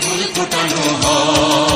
ফুল ফোটানো হয়।